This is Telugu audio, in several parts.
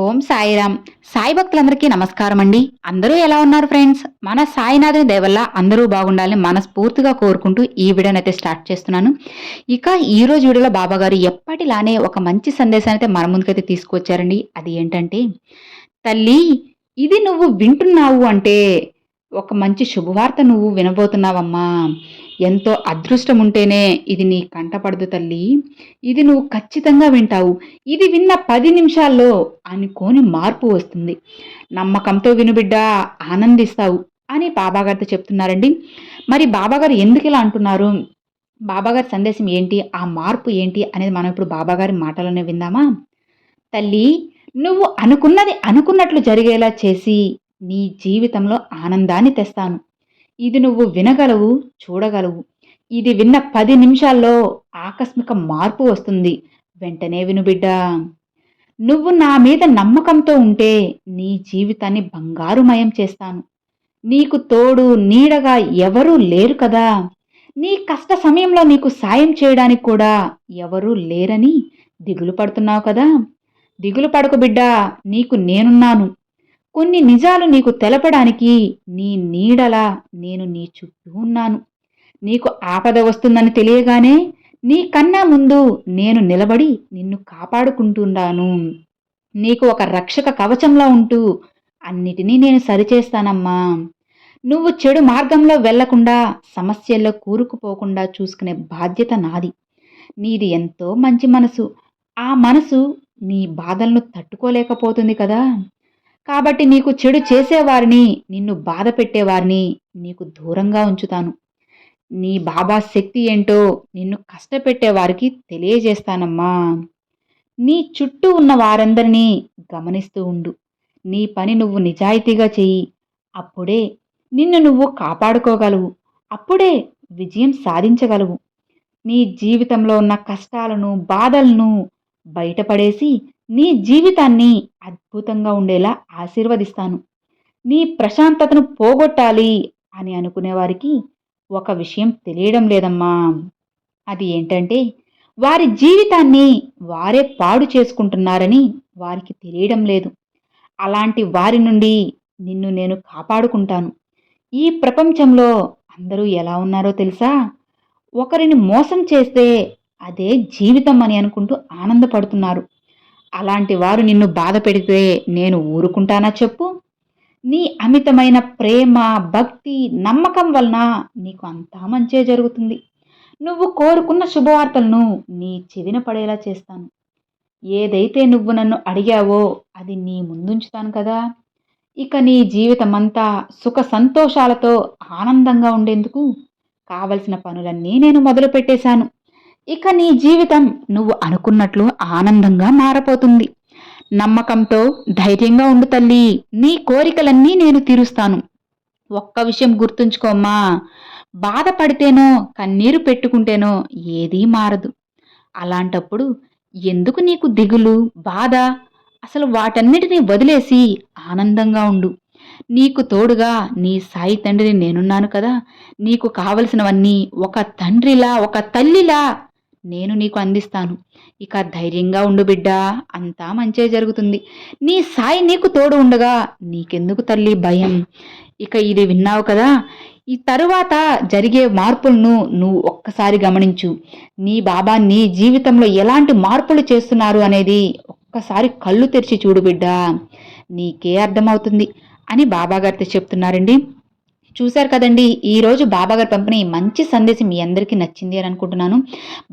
ఓం సాయిరామ్. సాయి భక్తులందరికీ నమస్కారం అండి. అందరూ ఎలా ఉన్నారు ఫ్రెండ్స్? మన సాయినాథుని దయవల్ల అందరూ బాగుండాలని మనస్ఫూర్తిగా కోరుకుంటూ ఈ వీడియోనైతే స్టార్ట్ చేస్తున్నాను. ఇక ఈ రోజు వీడియోలో బాబా గారు ఎప్పటిలానే ఒక మంచి సందేశాన్ని అయితే మన ముందుకైతే తీసుకొచ్చారండి. అది ఏంటంటే తల్లి ఇది నువ్వు వింటున్నావు అంటే ఒక మంచి శుభవార్త నువ్వు వినబోతున్నావమ్మా. ఎంతో అదృష్టం ఉంటేనే ఇది నీ కంటపడదు తల్లి. ఇది నువ్వు ఖచ్చితంగా వింటావు. ఇది విన్న పది నిమిషాల్లో అనుకోని మార్పు వస్తుంది. నమ్మకంతో వినుబిడ్డ ఆనందిస్తావు అని బాబాగారితో చెప్తున్నారండి. మరి బాబాగారు ఎందుకు ఇలా అంటున్నారు? బాబాగారి సందేశం ఏంటి? ఆ మార్పు ఏంటి అనేది మనం ఇప్పుడు బాబాగారి మాటలోనే విందామా? తల్లి నువ్వు అనుకున్నది అనుకున్నట్లు జరిగేలా చేసి నీ జీవితంలో ఆనందాన్ని తెస్తాను. ఇది నువ్వు వినగలవు చూడగలవు. ఇది విన్న పది నిమిషాల్లో ఆకస్మిక మార్పు వస్తుంది. వెంటనే విను బిడ్డా. నువ్వు నా మీద నమ్మకంతో ఉంటే నీ జీవితాన్ని బంగారుమయం చేస్తాను. నీకు తోడు నీడగా ఎవరూ లేరు కదా. నీ కష్ట సమయంలో నీకు సాయం చేయడానికి కూడా ఎవరూ లేరని దిగులు పడుతున్నావు కదా. దిగులు పడకు బిడ్డా నీకు నేనున్నాను. కొన్ని నిజాలు నీకు తెలపడానికి నీ నీడలా నేను నీ చుట్టూ ఉన్నాను. నీకు ఆపద వస్తుందని తెలియగానే నీ కన్నా ముందు నేను నిలబడి నిన్ను కాపాడుకుంటున్నాను. నీకు ఒక రక్షక కవచంలా ఉంటూ అన్నిటినీ నేను సరిచేస్తానమ్మా. నువ్వు చెడు మార్గంలో వెళ్ళకుండా సమస్యల్లో కూరుకుపోకుండా చూసుకునే బాధ్యత నాది. నీది ఎంతో మంచి మనసు. ఆ మనసు నీ బాధలను తట్టుకోలేకపోతుంది కదా. కాబట్టి నీకు చెడు చేసేవారిని నిన్ను బాధ పెట్టేవారిని నీకు దూరంగా ఉంచుతాను. నీ బాబా శక్తి ఏంటో నిన్ను కష్టపెట్టేవారికి తెలియజేస్తానమ్మా. నీ చుట్టూ ఉన్న వారందరినీ గమనిస్తూ ఉండు. నీ పని నువ్వు నిజాయితీగా చెయ్యి. అప్పుడే నిన్ను నువ్వు కాపాడుకోగలవు. అప్పుడే విజయం సాధించగలవు. నీ జీవితంలో ఉన్న కష్టాలను బాధలను బయటపడేసి నీ జీవితాన్ని అద్భుతంగా ఉండేలా ఆశీర్వదిస్తాను. నీ ప్రశాంతతను పోగొట్టాలి అని అనుకునే వారికి ఒక విషయం తెలియడం లేదమ్మా. అది ఏంటంటే వారి జీవితాన్ని వారే పాడు చేసుకుంటున్నారని వారికి తెలియడం లేదు. అలాంటి వారి నుండి నిన్ను నేను కాపాడుకుంటాను. ఈ ప్రపంచంలో అందరూ ఎలా ఉన్నారో తెలుసా? ఒకరిని మోసం చేస్తే అదే జీవితం అని అనుకుంటూ ఆనందపడుతున్నారు. అలాంటి వారు నిన్ను బాధ పెడితే నేను ఊరుకుంటానా చెప్పు? నీ అమితమైన ప్రేమ భక్తి నమ్మకం వలన నీకు అంతా మంచే జరుగుతుంది. నువ్వు కోరుకున్న శుభవార్తలను నీ చెవిన పడేలా చేస్తాను. ఏదైతే నువ్వు నన్ను అడిగావో అది నీ ముందుంచుతాను కదా. ఇక నీ జీవితమంతా సుఖ సంతోషాలతో ఆనందంగా ఉండేందుకు కావలసిన పనులన్నీ నేను మొదలు పెట్టేశాను ఇక నీ జీవితం నువ్వు అనుకున్నట్లు ఆనందంగా మారపోతుంది నమ్మకంతో ధైర్యంగా ఉండు తల్లి. నీ కోరికలన్నీ నేను తీరుస్తాను. ఒక్క విషయం గుర్తుంచుకోమ్మా బాధపడితేనో కన్నీరు పెట్టుకుంటేనో ఏదీ మారదు. అలాంటప్పుడు ఎందుకు నీకు దిగులు బాధ? అసలు వాటన్నిటినీ వదిలేసి ఆనందంగా ఉండు. నీకు తోడుగా నీ సాయి తండ్రిని నేనున్నాను కదా. నీకు కావలసినవన్నీ ఒక తండ్రిలా ఒక తల్లిలా నేను నీకు అందిస్తాను. ఇక ధైర్యంగా ఉండు బిడ్డా. అంతా మంచే జరుగుతుంది. నీ సాయి నీకు తోడు ఉండగా నీకెందుకు తల్లి భయం? ఇక ఇది విన్నావు కదా? ఈ తరువాత జరిగే మార్పులను నువ్వు ఒక్కసారి గమనించు. నీ బాబా నీ జీవితంలో ఎలాంటి మార్పులు చేస్తున్నారు అనేది ఒక్కసారి కళ్ళు తెరిచి చూడు బిడ్డా. నీకే అర్థమవుతుంది అని బాబాగారితో చెప్తున్నారండి. చూశారు కదండి ఈరోజు బాబాగారు పంపిన ఈ మంచి సందేశం మీ అందరికీ నచ్చింది అని అనుకుంటున్నాను.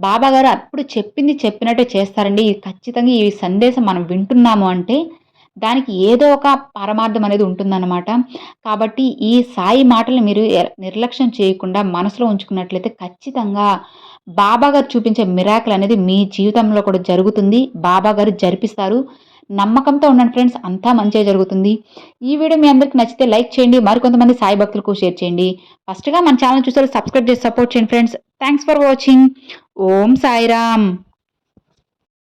బాబాగారు అప్పుడు చెప్పింది చెప్పినట్టే చేస్తారండి. ఖచ్చితంగా ఈ సందేశం మనం వింటున్నాము అంటే దానికి ఏదో ఒక పరమార్థం అనేది ఉంటుందన్నమాట. కాబట్టి ఈ సాయి మాటలు మీరు నిర్లక్ష్యం చేయకుండా మనసులో ఉంచుకున్నట్లయితే ఖచ్చితంగా బాబాగారు చూపించే మిరాకులు అనేది మీ జీవితంలో కూడా జరుగుతుంది. బాబాగారు జరిపిస్తారు. నమ్మకంతో ఉండండి ఫ్రెండ్స్ అంతా మంచిగా జరుగుతుంది. ఈ వీడియో మీ అందరికి నచ్చితే లైక్ చేయండి మరికొంతమంది సాయి భక్తులకు షేర్ చేయండి. ఫస్ట్గా మన ఛానల్ చూసారు సబ్స్క్రైబ్ చేసి సపోర్ట్ చేయండి friends. Thanks for watching. Om Sairam.